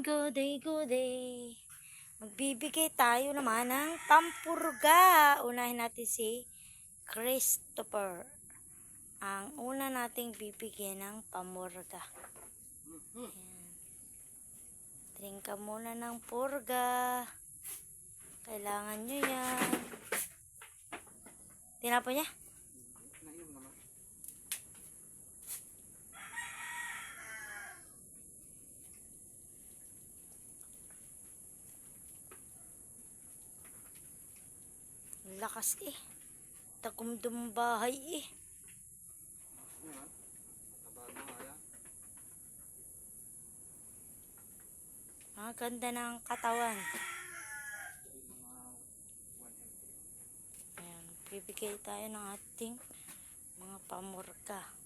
Goday, goday. Magbibigay tayo naman ng pampurga. Unahin natin si Christopher. Ang una nating bibigyan ng pamurga. Drink ka muna ng purga. Kailangan nyo yan. Tinapo niya? Nainom naman. Ang Lakas eh. Tagumdum bahay eh. Ang ganda ng katawan. Yung mga 1 Ayan, bibigay tayo ng ating mga pamurka.